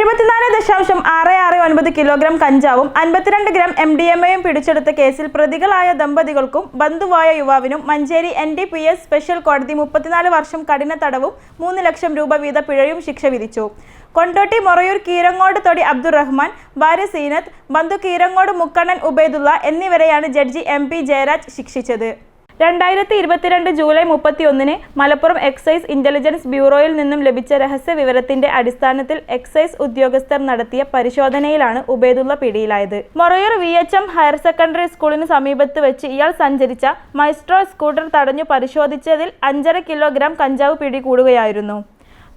എഴുപത്തിനാല് ദശാംശം ആറ് ആറ് ഒൻപത് കിലോഗ്രാം കഞ്ചാവും അൻപത്തിരണ്ട് ഗ്രാം എം ഡി എം എയും പിടിച്ചെടുത്ത കേസിൽ പ്രതികളായ ദമ്പതികൾക്കും ബന്ധുവായ യുവാവിനും Manjeri N D P S special കോടതി മുപ്പത്തിനാല് വർഷം കഠിന തടവും മൂന്ന് ലക്ഷം രൂപ വീത പിഴയും ശിക്ഷ വിധിച്ചു. കൊണ്ടോട്ടി മൊറയൂർ കീരങ്ങോട് തൊടി അബ്ദുറഹ്മാൻ ഭാര്യ സീനത്ത് ബന്ധു കീരങ്ങോട് മുക്കണ്ണൻ ഉബൈദുള്ള എന്നിവരെയാണ് ജഡ്ജി എം പി ജയരാജ് ശിക്ഷിച്ചത്. രണ്ടായിരത്തി ഇരുപത്തിരണ്ട് ജൂലൈ മുപ്പത്തി ഒന്നിന് മലപ്പുറം എക്സൈസ് ഇന്റലിജൻസ് ബ്യൂറോയിൽ നിന്നും ലഭിച്ച രഹസ്യ വിവരത്തിന്റെ അടിസ്ഥാനത്തിൽ എക്സൈസ് ഉദ്യോഗസ്ഥർ നടത്തിയ പരിശോധനയിലാണ് ഉബേദുള്ള പിടിയിലായത്. Morayur V H M higher secondary സ്കൂളിന് സമീപത്ത് വെച്ച് ഇയാൾ സഞ്ചരിച്ച മൈസ്ട്രോ സ്കൂട്ടർ തടഞ്ഞു പരിശോധിച്ചതിൽ അഞ്ചര കിലോഗ്രാം കഞ്ചാവ് പിടികൂടുകയായിരുന്നു.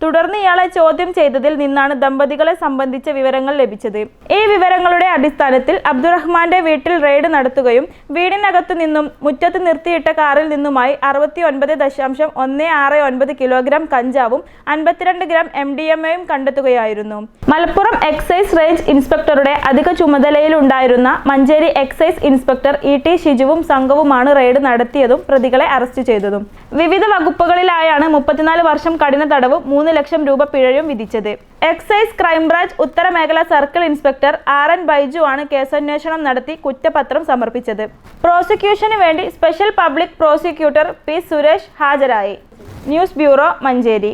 തുടർന്ന് ഇയാളെ ചോദ്യം ചെയ്തതിൽ നിന്നാണ് ദമ്പതികളെ സംബന്ധിച്ച വിവരങ്ങൾ ലഭിച്ചത്. ഈ വിവരങ്ങളുടെ അടിസ്ഥാനത്തിൽ അബ്ദുറഹ്മാന്റെ വീട്ടിൽ റെയ്ഡ് നടത്തുകയും വീടിനകത്തു നിന്നും മുറ്റത്ത് നിർത്തിയിട്ട കാറിൽ നിന്നുമായി അറുപത്തി ഒൻപത് ദശാംശം ഒന്ന് ആറ് ഒൻപത് കിലോഗ്രാം കഞ്ചാവും അൻപത്തിരണ്ട് ഗ്രാം എം ഡി എം എയും കണ്ടെത്തുകയായിരുന്നു. മലപ്പുറം എക്സൈസ് റേഞ്ച് ഇൻസ്പെക്ടറുടെ അധിക ചുമതലയിലുണ്ടായിരുന്ന Manjeri excise inspector E T ഷിജുവും സംഘവുമാണ് റെയ്ഡ് നടത്തിയതും പ്രതികളെ അറസ്റ്റ് ചെയ്തതും. വിവിധ വകുപ്പുകളിലായാണ് മുപ്പത്തിനാല് വർഷം കഠിന തടവും മൂന്ന് ലക്ഷം രൂപ പിഴയും വിധിച്ചത്. Excise crime branch ഉത്തരമേഖല circle inspector R N Baiju ആണ് കേസന്വേഷണം നടത്തി കുറ്റപത്രം സമർപ്പിച്ചത്. പ്രോസിക്യൂഷന് വേണ്ടി special public prosecutor P Suresh ഹാജരായി. News bureau Manjeri.